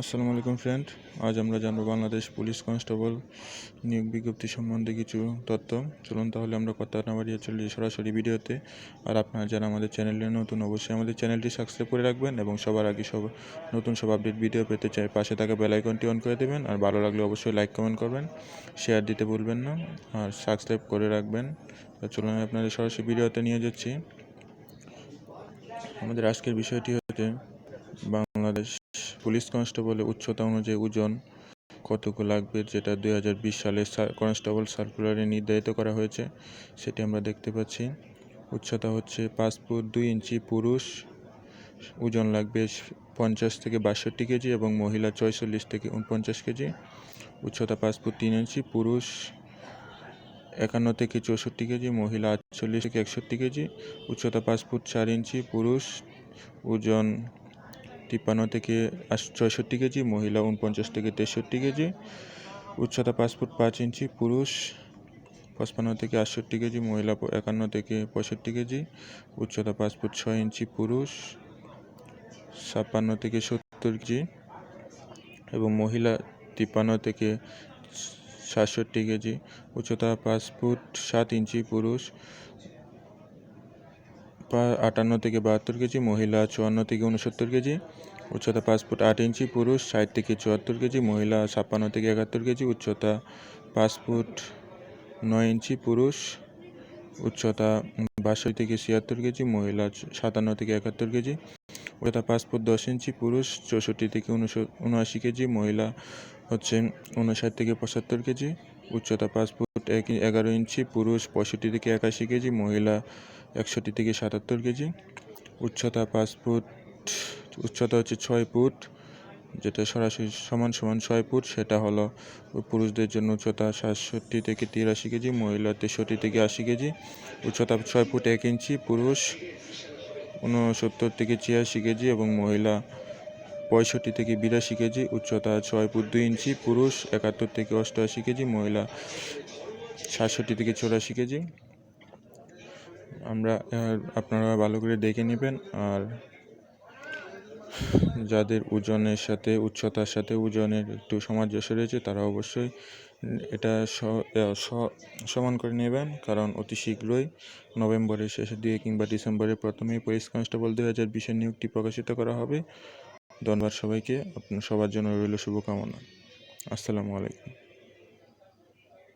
আসসালামু আলাইকুম ফ্রেন্ড আজ আমরা জানব বাংলাদেশ পুলিশ কনস্টেবল নিয়োগ বিজ্ঞপ্তি সম্বন্ধে কিছু তথ্য। চলুন তাহলে আমরা কথা না বাড়িয়ে চলি সরাসরি ভিডিওতে। আর আপনারা যারা আমাদের চ্যানেলে নতুন, অবশ্যই আমাদের চ্যানেলটি সাবস্ক্রাইব করে রাখবেন এবং সবার আগে সব নতুন সব আপডেট ভিডিও পেতে চাই, পাশে থাকা বেল আইকনটি অন করে দেবেন। আর ভালো লাগলে অবশ্যই লাইক কমেন্ট করবেন শেয়ার দিতে ভুলবেন না। আর সাবস্ক্রাইব করে রাখবেন। চলুন আমি আপনাদের সরাসরি ভিডিওতে নিয়ে যাচ্ছি। আমাদের আজকের বিষয়টি হচ্ছে বাংলাদেশ পুলিশ কনস্টেবলের উচ্চতা অনুযায়ী ওজন কতটুকু লাগবে যেটা দুই হাজার বিশ সালে কনস্টেবল সার্কুলারে নির্ধারিত করা হয়েছে, সেটি আমরা দেখতে পাচ্ছি। উচ্চতা হচ্ছে পাঁচ ফুট দুই ইঞ্চি পুরুষ, ওজন লাগবে পঞ্চাশ থেকে বাষট্টি কেজি এবং মহিলা ছয়চল্লিশ থেকে উনপঞ্চাশ কেজি। উচ্চতা পাঁচ ফুট তিন ইঞ্চি পুরুষ একান্ন থেকে চৌষট্টি কেজি, মহিলা আটচল্লিশ থেকে একষট্টি কেজি। উচ্চতা পাঁচ ফুট চার ইঞ্চি পুরুষ, ওজন তিপ্পান্ন থেকে ছয়ষট্টি কেজি, মহিলা উনপঞ্চাশ থেকে তেষট্টি কেজি, উচ্চতা পাঁচ ফুট পাঁচ ইঞ্চি, পুরুষ পঁচপান্ন থেকে আটষট্টি কেজি, মহিলা একান্ন থেকে পঁয়ষট্টি কেজি, উচ্চতা পাঁচ ফুট ছয় ইঞ্চি, পুরুষ ছাপ্পান্ন থেকে সত্তর কেজি এবং মহিলা তিপ্পান্ন থেকে সাতষট্টি কেজি, উচ্চতা পাঁচ ফুট সাত ইঞ্চি, পুরুষ আটান্ন থেকে বাহাত্তর কেজি, মহিলা চুয়ান্ন থেকে উনসত্তর কেজি, উচ্চতা পাঁচ ফুট আট ইঞ্চি, পুরুষ ষাট থেকে চুয়াত্তর কেজি, মহিলা ছাপ্পান্ন থেকে একাত্তর কেজি, উচ্চতা পাঁচ ফুট নয় ইঞ্চি, পুরুষ উচ্চতা বাষট্টি থেকে ছিয়াত্তর কেজি, মহিলা সাতান্ন থেকে একাত্তর কেজি, উচ্চতা পাঁচ ফুট দশ ইঞ্চি, পুরুষ চৌষট্টি থেকে উনআশি কেজি, মহিলা হচ্ছে উনষাট থেকে পঁচাত্তর কেজি, উচ্চতা পাঁচ ফুট এক, এগারো ইঞ্চি, পুরুষ পঁয়ষট্টি থেকে একাশি কেজি, মহিলা একষট্টি থেকে সাতাত্তর কেজি। উচ্চতা পাঁচ ফুট, উচ্চতা হচ্ছে ছয় ফুট, যেটা সরাসরি সমান সমান ছয় ফুট। সেটা হলো পুরুষদের জন্য উচ্চতা সাতষট্টি থেকে তিরাশি কেজি মহিলা তেষট্টি থেকে আশি কেজি। উচ্চতা ছয় ফুট এক ইঞ্চি, পুরুষ ঊনসত্তর থেকে ছিয়াশি কেজি এবং মহিলা পঁয়ষট্টি থেকে বিরাশি কেজি। উচ্চতা ছয় ফুট দুই ইঞ্চি, পুরুষ একাত্তর থেকে অষ্টআশি কেজি, মহিলা সাতষট্টি থেকে চৌরাশি কেজি। আমরা আপনারা ভালো করে দেখে নেবেন, আর যাদের ওজনের সাথে, উচ্চতার সাথে ওজনের একটু সামঞ্জস্য রয়েছে, তারা অবশ্যই এটা সমান করে নেবেন, কারণ অতি শীঘ্রই নভেম্বরের শেষের দিকে কিংবা ডিসেম্বরের প্রথমেই পুলিশ কনস্টেবল দুই হাজার বিশের নিয়োগটি প্রকাশিত করা হবে। ধন্যবাদ সবাইকে, আপনার সবার জন্য রইল শুভকামনা। আসসালামু আলাইকুম।